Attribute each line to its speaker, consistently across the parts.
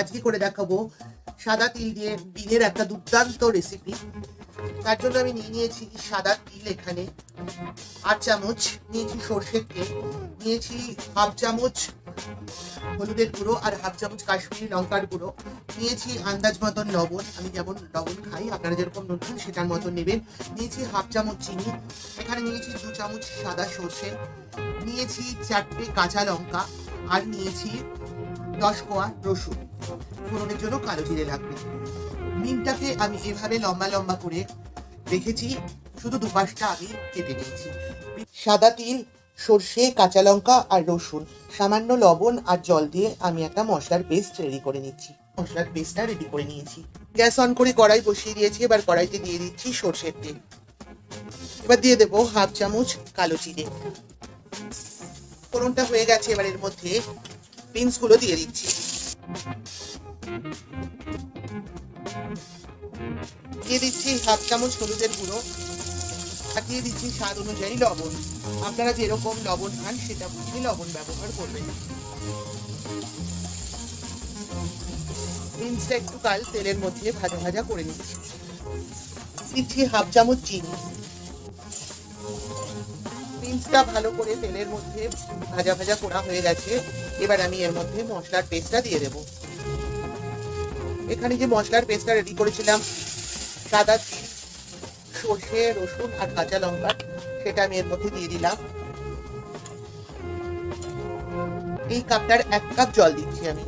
Speaker 1: আজকে করে দেখাবো সাদা তিল দিয়ে বিনের একটা দুর্দান্ত রেসিপি তার জন্য আমি নিয়ে নিয়েছি সাদা তিল এখানে। আট চামচ নিয়েছি সর্ষের তেল, নিয়েছি হাফ চামচ হলুদের গুঁড়ো আর হাফ চামচ কাশ্মীরি লঙ্কার গুঁড়ো। নিয়েছি আন্দাজ মতন লবণ, আমি যেমন লবণ খাই, আপনারা যেরকম নুন খান সেটার মতন নেবেন। নিয়েছি হাফ চামচ চিনি, এখানে নিয়েছি দু চামচ সাদা সর্ষে, নিয়েছি চারটে কাঁচা লঙ্কা আর নিয়েছি দশ কোয়া রসুন। ফোড়নের জন্য কালো জিরে লাগবে। মিনটাকে আমি এভাবে লম্বা লম্বা করে রেখেছি শুধু দুপাশটা আমি কেটে নিয়েছি। সাদা তিল, সর্ষে, কাঁচা লঙ্কা আর রসুন, সামান্য লবণ আর জল দিয়ে আমি একটা মশলার পেস্ট রেডি করে নিচ্ছি। মশলার পেস্টটা রেডি করে নিয়েছি। গ্যাস অন করে কড়াই বসিয়ে দিয়েছি, এবার কড়াইতে দিয়ে দিচ্ছি সর্ষের তেল। এবার দিয়ে দেবো হাফ চামচ কালো জিরে। ফোড়নটা হয়ে গেছে, এবার এর মধ্যে বিনসগুলো দিয়ে দিচ্ছি। দিয়ে দিচ্ছি হাফ চামচ হলুদের গুঁড়ো। আর দিয়ে দিচ্ছি স্বাদ অনুযায়ী লবণ। আপনারা যেরকম লবণ খান, সেটা বুঝে লবণ ব্যবহার করবেন। বিনসটা একটু কাল তেলের মধ্যে ভাজা ভাজা করে নিচ্ছি। দিচ্ছি হাফ চামচ চিনি। বিনসটা ভালো করে তেলের মধ্যে ভাজা ভাজা করা হয়ে গেছে। এবার আমি এর মধ্যে মশলার পেস্টটা দিয়ে দেব। এখানে যে মশলার পেস্টটা রেডি করেছিলাম, সাদা তিল, সর্ষে, রসুন আর কাঁচা লঙ্কা, সেটা আমি এর মধ্যে দিয়ে দিলাম। এই কাপটার এক কাপ জল দিচ্ছি আমি।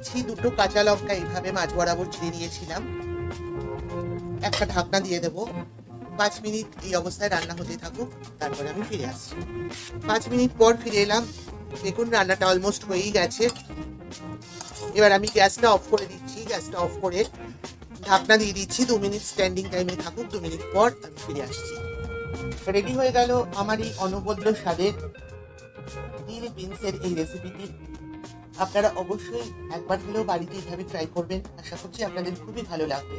Speaker 1: দিচ্ছি, দুটো কাঁচা লঙ্কা এইভাবে মাছ বরাবর ছিঁড়ে নিয়েছিলাম। একটা ঢাকনা দিয়ে দেব। পাঁচ মিনিট এই অবস্থায় রান্না হতে থাকুক, তারপরে আমি ফিরে আসছি। পাঁচ মিনিট পর ফিরে এলাম। দেখুন, রান্নাটা অলমোস্ট হয়েই গেছে। এবার আমি গ্যাসটা অফ করে দিচ্ছি, গ্যাসটা অফ করে ঢাকনা দিয়ে দিচ্ছি। দু মিনিট স্ট্যান্ডিং টাইমে থাকুক, দু মিনিট পর আমি ফিরে আসছি। রেডি হয়ে গেল আমার এই অনবদ্য স্বাদের ডিল বিনসের এই রেসিপিটি আপনারা অবশ্যই একবার হলেও বাড়িতে এইভাবে ট্রাই করবেন। আশা করছি আপনাদের খুবই ভালো লাগবে।